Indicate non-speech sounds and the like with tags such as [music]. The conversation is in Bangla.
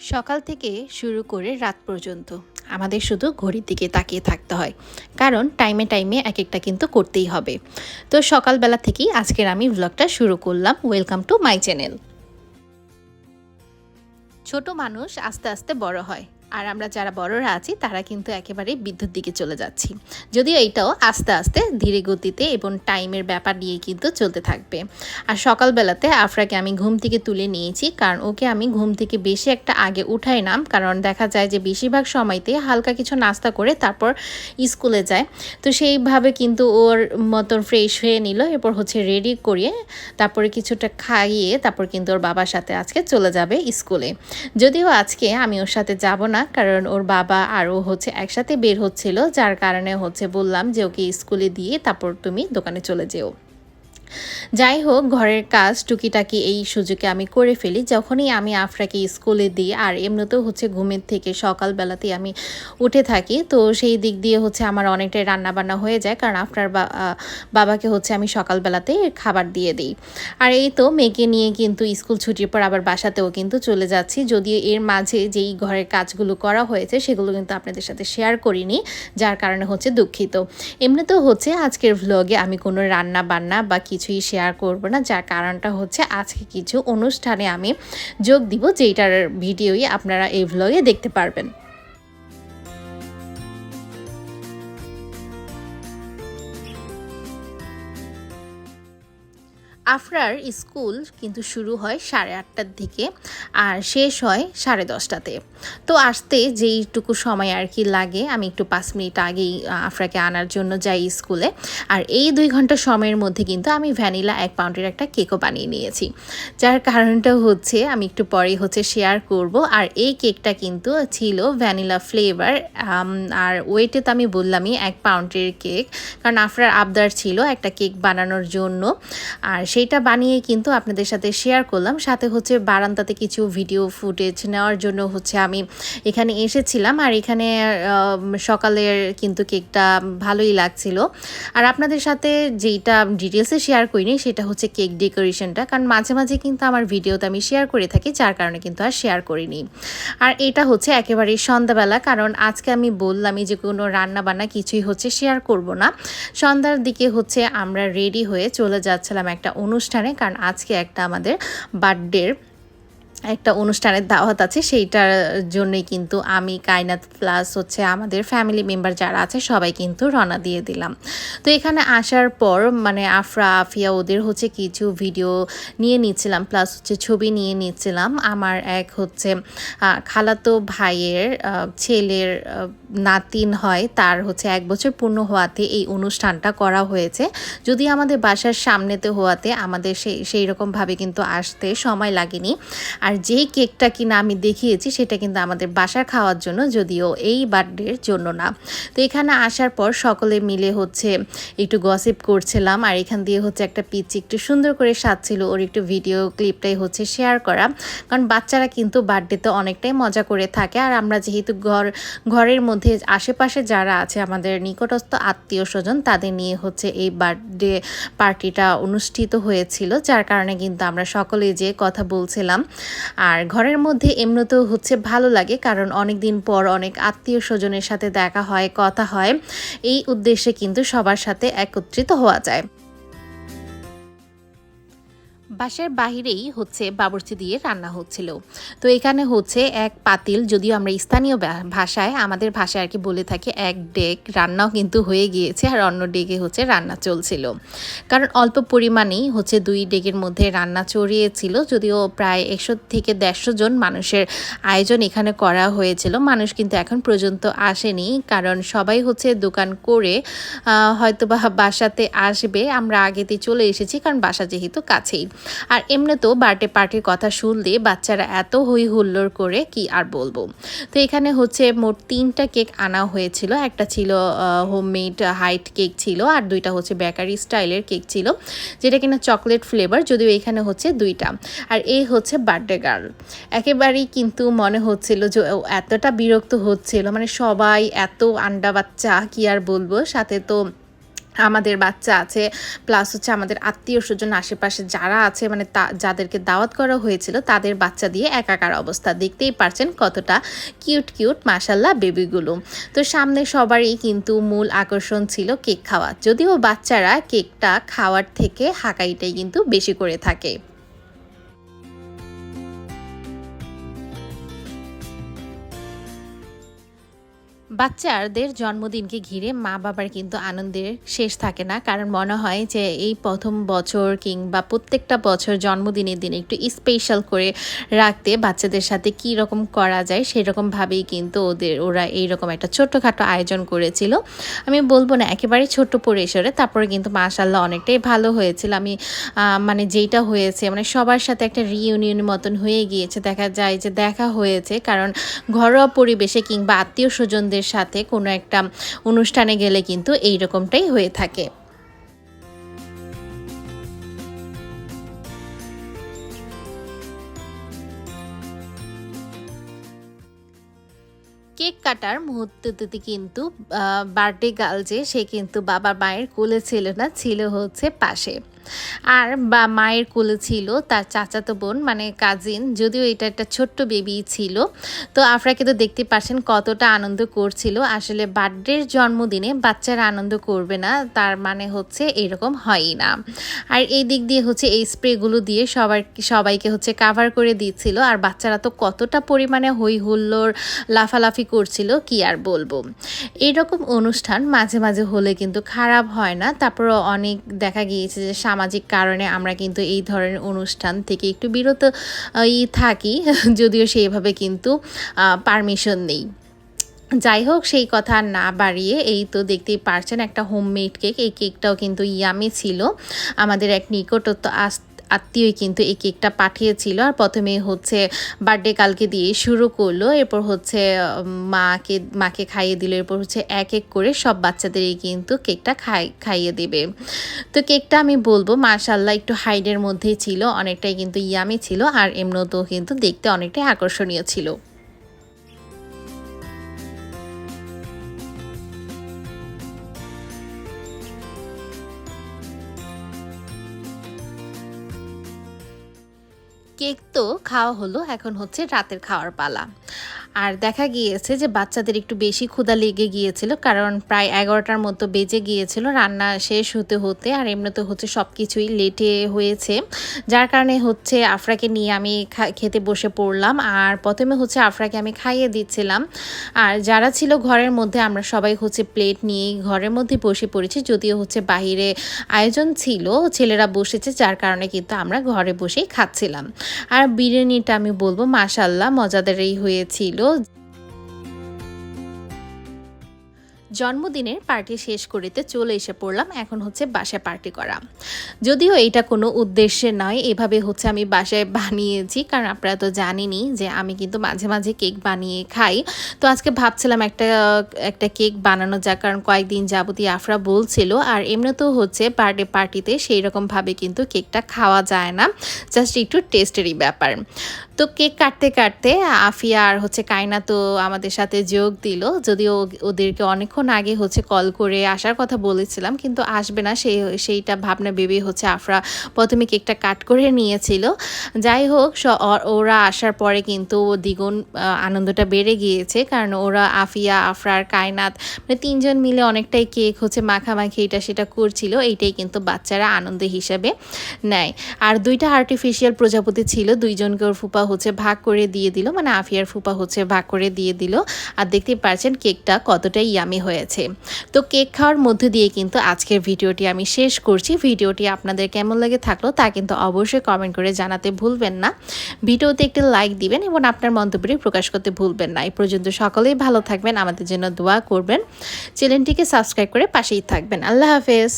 সকাল থেকে শুরু করে রাত পর্যন্ত। আমাদের শুধু ঘড়ির দিকে তাকিয়ে থাকতে হয়, কারণ টাইমে টাইমে এক একটা কিন্তু করতেই হবে। তো সকালবেলা থেকেই আজকের আমি ব্লগটা শুরু করলাম। ওয়েলকাম টু মাই চ্যানেল ছোট মানুষ আস্তে আস্তে বড় হয়। আর আমরা যারা বড়রা আছি, তারা কিন্তু একেবারে বিদ্যুৎ দিকে চলে যাচ্ছি। যদিও এইটাও আস্তে আস্তে ধীরে গতিতে এবং টাইমের ব্যাপার নিয়ে কিন্তু চলতে থাকবে। আর সকালবেলাতে আফরাকে আমি ঘুম থেকে তুলে নিয়েছি, কারণ ওকে আমি ঘুম থেকে বেশি একটা আগে উঠাই নাম কারণ দেখা যায় যে বেশিরভাগ সময়তে হালকা কিছু নাস্তা করে তারপর স্কুলে যায়। তো সেইভাবে কিন্তু ওর মতন ফ্রেশ হয়ে নিল, এরপর হচ্ছে রেডি করিয়ে তারপরে কিছুটা খাইয়ে তারপর কিন্তু ওর বাবার সাথে আজকে চলে যাবে স্কুলে। যদিও আজকে আমি ওর সাথে যাব না কারণ ওর বাবা আরও হচ্ছে একসাথে বের হচ্ছিল, যার কারণে হচ্ছে বললাম যে ওকে স্কুলে দিয়ে তারপর তুমি দোকানে চলে যেও। যাই হোক ঘরের কাজ টুকিটাকি এই সুযোগে আমি করে ফেলি। যখনই আমি আফরাকে স্কুলে দিই, আর এমনিতেও হচ্ছে ঘুমের থেকে সকালবেলাতেই আমি উঠে থাকি, তো সেই দিক দিয়ে হচ্ছে আমার অনেকটাই রান্নাবান্না হয়ে যায়, কারণ আফরার বাবাকে হচ্ছে আমি সকালবেলাতে খাবার দিয়ে দিই। আর এই তো মেয়েকে নিয়ে কিন্তু স্কুল ছুটির পর আবার বাসাতেও কিন্তু চলে যাচ্ছি। যদিও এর মাঝে যেই ঘরের কাজগুলো করা হয়েছে, সেগুলো কিন্তু আপনাদের সাথে শেয়ার করিনি, যার কারণে হচ্ছে দুঃখিত। এমনিতেও হচ্ছে আজকের ভ্লগে আমি কোনো রান্না বান্না বা কিছুই শেয়ার করব না। যার কারণটা হচ্ছে আজকে কিছু অনুষ্ঠানে আমি যোগ দিব যেটার ভিডিওই আপনারা এই ভ্লগে দেখতে পারবেন। আফরার স্কুল কিন্তু শুরু হয় সাড়ে আটটার দিকে আর শেষ হয় সাড়ে দশটাতে। তো আসতে যেইটুকু সময় আর কি লাগে, আমি একটু পাঁচ মিনিট আগেই আফরাকে আনার জন্য যাই স্কুলে। আর এই দুই ঘণ্টা সময়ের মধ্যে কিন্তু আমি ভ্যানিলা এক পাউন্ডের একটা কেকও বানিয়ে নিয়েছি। যার কারণটা হচ্ছে, আমি একটু পরেই হচ্ছে শেয়ার করব। আর এই কেকটা কিন্তু ছিল ভ্যানিলা ফ্লেভার আর ওয়েটে তো আমি বললামই এক পাউন্ডের কেক। কারণ আফরার আবদার ছিল একটা কেক বানানোর জন্য। আর সেইটা বানিয়ে কিন্তু আপনাদের সাথে শেয়ার করলাম। সাথে হচ্ছে বারান্দাতে কিছু ভিডিও ফুটেজ নেওয়ার জন্য হচ্ছে আমি এখানে এসেছিলাম। আর এখানে সকালের কিন্তু কেকটা ভালোই লাগছিল। আর আপনাদের সাথে যেইটা ডিটেলসে শেয়ার করিনি, সেটা হচ্ছে কেক ডেকোরেশনটা কারণ মাঝে মাঝে কিন্তু আমার ভিডিওতে আমি শেয়ার করে থাকি, যার কারণে কিন্তু আর শেয়ার করিনি। আর এটা হচ্ছে একেবারে সন্ধ্যাবেলা, কারণ আজকে আমি বললামই যে কোনো রান্না বান্না কিছুই হচ্ছে শেয়ার করব না। সন্ধ্যার দিকে হচ্ছে আমরা রেডি হয়ে চলে যাচ্ছিলাম একটা অনুষ্ঠানে কারণ আজকে একটা আমাদের বার্থডের একটা অনুষ্ঠানের দাওয়াত আছে, সেইটার জন্যই কিন্তু আমি কায়নাত প্লাস হচ্ছে আমাদের ফ্যামিলি মেম্বার যারা আছে, সবাই কিন্তু রওনা দিয়ে দিলাম। তো এখানে আসার পর মানে আফরা, আফিয়া ওদের হচ্ছে কিছু ভিডিও নিয়ে নিচ্ছিলাম, প্লাস হচ্ছে ছবি নিয়ে নিচ্ছিলাম। আমার এক হচ্ছে খালাতো ভাইয়ের ছেলের নাতিন হয়, তার হচ্ছে এক বছর পূর্ণ হওয়াতে এই অনুষ্ঠানটা করা হয়েছে। যদি আমাদের বাসার সামনেতে হওয়াতে আমাদের সেই সেই রকমভাবে কিন্তু আসতে সময় লাগেনি। আর যেই কেকটা কিনা আমি দেখিয়েছি, সেটা কিন্তু আমাদের বাসার খাওয়ার জন্য যদিও এই বার্থডের জন্য না। তো এখানে আসার পর সকলে মিলে হচ্ছে একটু গসিপ করছিলাম, আর এখান দিয়ে হচ্ছে একটা পিচি একটু সুন্দর করে সাজছিল, ওর একটু ভিডিও ক্লিপটাই হচ্ছে শেয়ার করা। কারণ বাচ্চারা কিন্তু বার্থডেতে অনেকটাই মজা করে থাকে, আর আমরা যেহেতু ঘর, ঘরের মধ্যে আশেপাশে যারা আছে, আমাদের নিকটস্থ আত্মীয় স্বজন, তাদের নিয়ে হচ্ছে এই বার্থডে পার্টিটা অনুষ্ঠিত হয়েছিল, যার কারণে কিন্তু আমরা সকলে যে কথা বলছিলাম। আর ঘরের মধ্যে এমনিতেও হচ্ছে ভালো লাগে, কারণ অনেক দিন পর অনেক আত্মীয় স্বজনের সাথে দেখা হয়, কথা হয়। এই উদ্দেশ্যে কিন্তু সবার সাথে একত্রিত হওয়া যায়। বাসার বাহিরেই হচ্ছে বাবরচি দিয়ে রান্না হচ্ছিল। তো এখানে হচ্ছে এক পাতিল, যদিও আমরা স্থানীয় ভাষায় আমাদের ভাষায় আর কি বলে থাকি, এক ডেক রান্নাও কিন্তু হয়ে গিয়েছে আর অন্য ডেকে হচ্ছে রান্না চলছিল। কারণ অল্প পরিমাণেই হচ্ছে দুই ডেকের মধ্যে রান্না চড়িয়েছিল, যদিও প্রায় একশো থেকে দেড়শো জন মানুষের আয়োজন এখানে করা হয়েছিল। মানুষ কিন্তু এখন পর্যন্ত আসেনি, কারণ সবাই হচ্ছে দোকান করে হয়তো বা বাসাতে আসবে। আমরা আগেতে চলে এসেছি, কারণ বাসা যেহেতু কাছেই। আর এমনিতেও বার্থডে পার্টির কথা শুনলে বাচ্চারা এত হই হুল্লোড় করে কি আর বলব? তো এখানে হচ্ছে মোট তিনটা কেক আনা হয়েছিল। একটা ছিল হোমমেড হাইট কেক ছিল আর দুইটা হচ্ছে বেকারি স্টাইলের কেক ছিল, যেটা কিনা চকলেট ফ্লেভার যদিও এখানে হচ্ছে দুইটা। আর এই হচ্ছে বার্থডে গার্ল। একেবারেই কিন্তু মনে হচ্ছিল যে এতটা বিরক্ত হচ্ছিল মানে সবাই এত আন্ডা বাচ্চা, কি আর বলব? সাথে তো আমাদের বাচ্চা আছে প্লাস হচ্ছে আমাদের আত্মীয় স্বজন আশেপাশে যারা আছে মানে তা, যাদেরকে দাওয়াত করা হয়েছিল, তাদের বাচ্চা দিয়ে একাকার অবস্থা। দেখতেই পারছেন কতটা কিউট কিউট মাসাল্লা বেবিগুলো তো সামনে সবারই কিন্তু মূল আকর্ষণ ছিল কেক খাওয়া। যদিও বাচ্চারা কেকটা খাওয়ার থেকে হাঁকাইটাই কিন্তু বেশি করে থাকে। বাচ্চাদের জন্মদিনকে ঘিরে মা বাবার কিন্তু আনন্দের শেষ থাকে না, কারণ মনে হয় যে এই প্রথম বছর কিংবা প্রত্যেকটা বছর জন্মদিনের দিনে একটু স্পেশাল করে রাখতে বাচ্চাদের সাথে কি রকম করা যায় সেরকমভাবেই কিন্তু ওদের, ওরা এইরকম একটা ছোট্টখাটো আয়োজন করেছিল। আমি বলব না একেবারে ছোট্ট পরিসরে, তারপরে কিন্তু মাশাল্লাহ অনেকটাই ভালো হয়েছিল। আমি মানে যেটা হয়েছে মানে সবার সাথে একটা রিইউনিয়ন মতন হয়ে গিয়েছে। দেখা যায় যে দেখা হয়েছে, কারণ ঘরোয়া পরিবেশে কিংবা আত্মীয় স্বজনদের বন্ধুদের সাথে কোনো একটা অনুষ্ঠানে গেলে কিন্তু এই রকমটাই হয়ে থাকে। কেক কাটার মুহূর্তটিতে কিন্তু বার্থডে গার্ল যে সে কিন্তু বাবা মায়ের কোলে ছিল না, ছিল হচ্ছে পাশে। আর বা মায়ের কোলে ছিল, তার চাচাতো বোন মানে কাজিন যদিও এটা একটা ছোট্ট বেবি ছিল। তো আফরাকে তো দেখতে পাচ্ছেন কতটা আনন্দ করছিল। আসলে বার্থডের জন্মদিনে বাচ্চারা আনন্দ করবে না, তার মানে হচ্ছে এরকম হয়ই না। আর এই দিক দিয়ে হচ্ছে এই স্প্রেগুলো দিয়ে সবার, সবাইকে হচ্ছে কাভার করে দিচ্ছিল। আর বাচ্চারা তো কতটা পরিমাণে হই হুল্লোর লাফালাফি করছিল, কি আর বলব? এরকম অনুষ্ঠান মাঝে মাঝে হলে কিন্তু খারাপ হয় না। তারপর অনেক দেখা গিয়েছে যে সামাজিক কারণে আমরা কিন্তু এই ধরনের অনুষ্ঠান থেকে একটু বিরত থাকি, [laughs] যদিও সেইভাবে কিন্তু পারমিশন নেই। যাই হোক, সেই কথা না বাড়িয়ে এই তো দেখতেই পারছেন একটা হোমমেড কেক এই কেকটাও কিন্তু ইয়ামি ছিল। আমাদের এক নিকটত্ব আস আত্মীয়ই কিন্তু এই কেকটা পাঠিয়েছিল আর প্রথমে হচ্ছে বার্থডে কালকে দিয়ে শুরু করল। এরপর হচ্ছে মাকে মাকে খাইয়ে দিল। এরপর হচ্ছে এক এক করে সব বাচ্চাদেরই কিন্তু কেকটা খাই, খাইয়ে দেবে। তো কেকটা আমি বলব মার্শাল্লাহ একটু হাইডের মধ্যেই ছিল, অনেকটাই কিন্তু ইয়ামি ছিল আর এমনিতেও কিন্তু দেখতে অনেকটাই আকর্ষণীয় ছিল। কেক তো খাওয়া হলো এখন হচ্ছে রাতের খাওয়ার পালা। আর দেখা গিয়েছে যে বাচ্চাদের একটু বেশি ক্ষুধা লেগে গিয়েছিল, কারণ প্রায় এগারোটার মতো বেজে গিয়েছিল, রান্না শেষ হতে হতে, আর এমনিতে হচ্ছে সব কিছুই লেটে হয়েছে। যার কারণে হচ্ছে আফরাকে নিয়ে আমি খেতে বসে পড়লাম, আর প্রথমে হচ্ছে আফরাকে আমি খাইয়ে দিচ্ছিলাম। আর যারা ছিল ঘরের মধ্যে, আমরা সবাই হচ্ছে প্লেট নিয়ে ঘরের মধ্যে বসে পড়েছি, যদিও হচ্ছে বাহিরে আয়োজন ছিল, ছেলেরা বসেছে, যার কারণে কিন্তু আমরা ঘরে বসেই খাচ্ছিলাম। আর বিরিয়ানিটা আমি বলব মাসাল্লাহ মজাদারই হয়েছিল। জন্মদিনের পার্টি শেষ করিতে চলে এসে পড়লাম, এখন হচ্ছে বাসায় পার্টি করা। যদিও এটা কোনো উদ্দেশ্যে নয়, এভাবে হচ্ছে আমি বাসায় বানিয়েছি, কারণ আপনারা তো জানেনই যে আমি কিন্তু মাঝে মাঝে কেক বানিয়ে খাই। তো আজকে ভাবছিলাম একটা একটা কেক বানানো যাক, কারণ কয়েকদিন যাবতীয় আফরা বলছিল, আর এমনিতেও হচ্ছে বার্থডে পার্টিতে সেই রকমভাবে কিন্তু কেকটা খাওয়া যায় না। জাস্ট একটু টেস্টেরই ব্যাপার। তো কেক কাটতে কাটতে আফিয়া আর হচ্ছে কায়না তো আমাদের সাথে যোগ দিল। যদিও ওদেরকে অনেকক্ষণ আগে হচ্ছে কল করে আসার কথা বলেছিলাম, কিন্তু আসবে না। সেই সেইটা ভাবনা ভেবে হচ্ছে আফরা প্রথমে কেকটা কাট করে নিয়েছিল। যাই হোক ওরা আসার পরে কিন্তু দ্বিগুণ আনন্দটা বেড়ে গিয়েছে, কারণ ওরা আফিয়া আফরার কায়নাত মানে তিনজন মিলে অনেকটাই কেক হচ্ছে মাখামাখি এটা সেটা করছিল। এইটাই কিন্তু বাচ্চারা আনন্দ হিসাবে নেয়। আর দুইটা আর্টিফিশিয়াল প্রজাপতি ছিল, দুইজনকে ওর ফুপা হচ্ছে ভাগ করে দিয়ে দিল মানে আফিয়ার ফুপা হচ্ছে ভাগ করে দিয়ে দিল। আর দেখতেই পারছেন কেকটা কতটাই ইয়ামি হয়েছে। তো কেক খাওয়ার মধ্যে দিয়ে কিন্তু আজকের ভিডিওটি আমি শেষ করছি। ভিডিওটি আপনাদের কেমন লাগে থাকল তা কিন্তু অবশ্যই কমেন্ট করে জানাতে ভুলবেন না। ভিডিওতে একটি লাইক দিবেন এবং আপনার মন্তব্যটি প্রকাশ করতে ভুলবেন না। এই পর্যন্ত সকলেই ভালো থাকবেন, আমাদের জন্য দোয়া করবেন। চ্যানেলটিকে সাবস্ক্রাইব করে পাশেই থাকবেন। আল্লাহ হাফেজ।